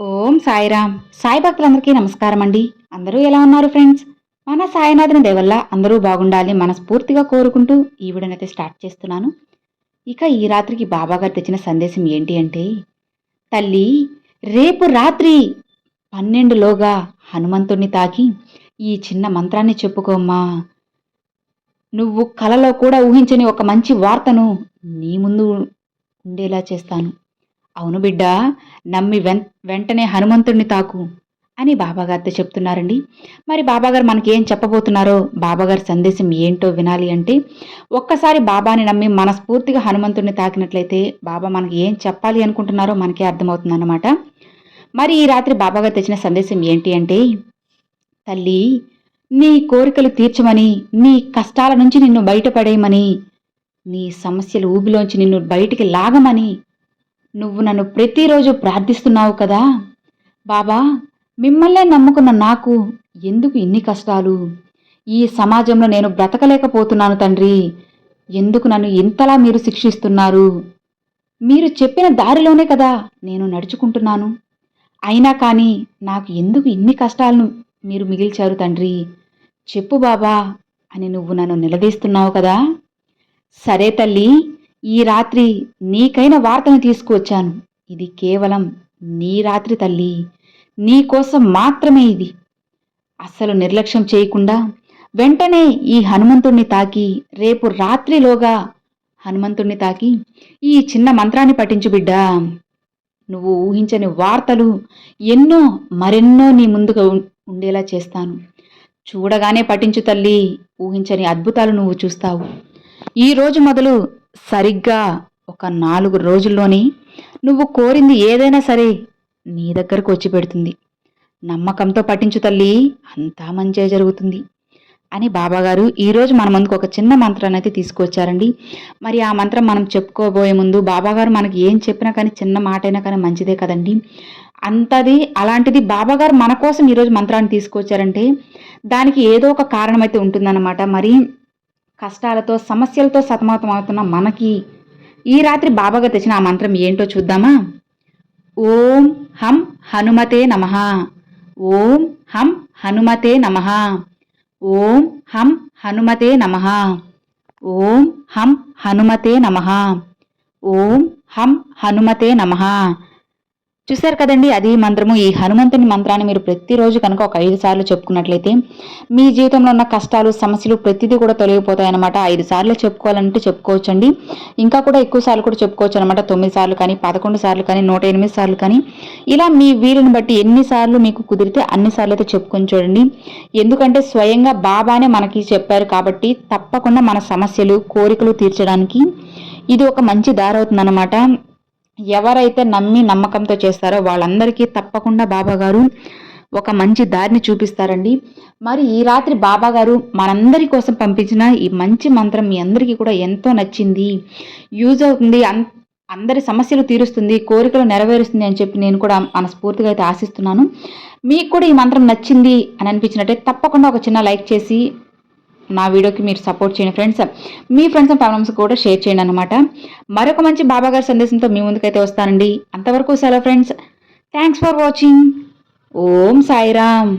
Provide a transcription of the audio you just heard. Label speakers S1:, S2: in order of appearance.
S1: ఓం సాయిరామ్ సాయి భక్తులందరికీ నమస్కారం అండి అందరూ ఎలా ఉన్నారు ఫ్రెండ్స్? మన సాయినాథుని దేవల్ల అందరూ బాగుండాలి మనస్ఫూర్తిగా కోరుకుంటూ ఈ వీడియోనైతే స్టార్ట్ చేస్తున్నాను. ఇక ఈ రాత్రికి బాబాగారు తెచ్చిన సందేశం ఏంటి అంటే తల్లి రేపు రాత్రి పన్నెండులోగా హనుమంతుణ్ణి తాకి ఈ చిన్న మంత్రాన్ని చెప్పుకోమ్మా నువ్వు కలలో కూడా ఊహించని ఒక మంచి వార్తను నీ ముందు ఉండేలా చేస్తాను. అవును బిడ్డ నమ్మి వెన్ వెంటనే హనుమంతుణ్ణి తాకు అని బాబాగారితో చెప్తున్నారండి. మరి బాబాగారు మనకి ఏం చెప్పబోతున్నారో బాబాగారి సందేశం ఏంటో వినాలి అంటే ఒక్కసారి బాబాని నమ్మి మనస్ఫూర్తిగా హనుమంతుణ్ణి తాకినట్లయితే బాబా మనకి ఏం చెప్పాలి అనుకుంటున్నారో మనకే అర్థమవుతుందన్నమాట. మరి ఈ రాత్రి బాబాగారు తెచ్చిన సందేశం ఏంటి అంటే తల్లి నీ కోరికలు తీర్చమని నీ కష్టాల నుంచి నిన్ను బయటపడేయమని నీ సమస్యలు ఊబిలోంచి నిన్ను బయటికి లాగమని నువ్వు నన్ను ప్రతిరోజు ప్రార్థిస్తున్నావు కదా. బాబా మిమ్మల్నే నమ్ముకున్న నాకు ఎందుకు ఇన్ని కష్టాలు? ఈ సమాజంలో నేను బ్రతకలేకపోతున్నాను తండ్రి. ఎందుకు నన్ను ఇంతలా మీరు శిక్షిస్తున్నారు? మీరు చెప్పిన దారిలోనే కదా నేను నడుచుకుంటున్నాను. అయినా కానీ నాకు ఎందుకు ఇన్ని కష్టాలను మీరు మిగిల్చారు తండ్రి? చెప్పు బాబా అని నువ్వు నన్ను నిలదీస్తున్నావు కదా. సరే తల్లి ఈ రాత్రి నీకైన వార్తను తీసుకువచ్చాను. ఇది కేవలం నీ రాత్రి తల్లి. నీకోసం మాత్రమే ఇది. అస్సలు నిర్లక్ష్యం చేయకుండా వెంటనే ఈ హనుమంతుణ్ణి తాకి రేపు రాత్రిలోగా హనుమంతుణ్ణి తాకి ఈ చిన్న మంత్రాన్ని పఠించు బిడ్డా. నువ్వు ఊహించని వార్తలు ఎన్నో మరెన్నో నీ ముందుగా ఉండేలా చేస్తాను. చూడగానే పఠించు తల్లి ఊహించని అద్భుతాలు నువ్వు చూస్తావు. ఈ రోజు మొదలు సరిగ్గా ఒక నాలుగు రోజుల్లోనే నువ్వు కోరింది ఏదైనా సరే నీ దగ్గరకు వచ్చి పెడుతుంది. నమ్మకంతో పఠించు తల్లి అంతా మంచిగా జరుగుతుంది. అని బాబాగారు ఈరోజు మన ముందుకు ఒక చిన్న మంత్రాన్ని అయితే తీసుకొచ్చారండి మరి ఆ మంత్రం మనం చెప్పుకోబోయే ముందు బాబాగారు మనకి ఏం చెప్పినా కానీ చిన్న మాట అయినా కానీ మంచిదే కదండి. అంతది అలాంటిది బాబాగారు మన కోసం ఈరోజు మంత్రాన్ని తీసుకొచ్చారంటే దానికి ఏదో ఒక కారణం అయితే ఉంటుందన్నమాట. మరి కష్టాలతో సమస్యలతో సతమతమవుతున్న మనకి. ఈ రాత్రి బాబాగా తెచ్చిన ఆ మంత్రం ఏంటో చూద్దామా? ఓం హం హనుమతే నమ. ఓం హం హనుమతే నమ. ఓం హం హనుమతే నమ. ఓం హం హనుమతే నమ. ఓం హం హనుమతే నమ. చూశారు కదండి అది మంత్రము. ఈ హనుమంతుని మంత్రాన్ని మీరు ప్రతిరోజు కనుక ఒక ఐదు సార్లు చెప్పుకున్నట్లయితే మీ జీవితంలో ఉన్న కష్టాలు సమస్యలు ప్రతిదీ కూడా తొలగిపోతాయి అనమాట ఐదు సార్లు చెప్పుకోవాలంటే చెప్పుకోవచ్చండి. ఇంకా కూడా ఎక్కువ సార్లు కూడా చెప్పుకోవచ్చు అనమాట తొమ్మిది సార్లు కానీ పదకొండు సార్లు కానీ నూట ఎనిమిది సార్లు కానీ. ఇలా మీ వీలుని బట్టి ఎన్నిసార్లు మీకు కుదిరితే అన్నిసార్లు అయితే చెప్పుకొని చూడండి. ఎందుకంటే స్వయంగా బాబానే మనకి చెప్పారు కాబట్టి తప్పకుండా మన సమస్యలు కోరికలు తీర్చడానికి ఇది ఒక మంచి దారి అవుతుందన్నమాట. ఎవరైతే నమ్మి నమ్మకంతో చేస్తారో వాళ్ళందరికీ తప్పకుండా బాబా గారు ఒక మంచి దారిని చూపిస్తారండి. మరి ఈ రాత్రి బాబా గారు మనందరి కోసం పంపించిన ఈ మంచి మంత్రం మీ అందరికీ కూడా ఎంతో నచ్చింది. యూజ్ అవుతుంది అన్ అందరి సమస్యలు తీరుస్తుంది కోరికలు నెరవేరుస్తుంది అని చెప్పి నేను కూడా మనస్ఫూర్తిగా అయితే ఆశిస్తున్నాను. మీకు కూడా ఈ మంత్రం నచ్చింది అని అనిపించినట్టే తప్పకుండా ఒక చిన్న లైక్ చేసి నా వీడియోకి మీరు సపోర్ట్ చేయండి ఫ్రెండ్స్ మీ ఫ్రెండ్స్ అండ్ ఫ్యామిలీస్ కూడా షేర్ చేయండి అనమాట మరొక మంచి బాబా గారి సందేశంతో మీ ముందుకైతే వస్తానండి. అంతవరకు సెలవు friends thanks for watching Om Sairam.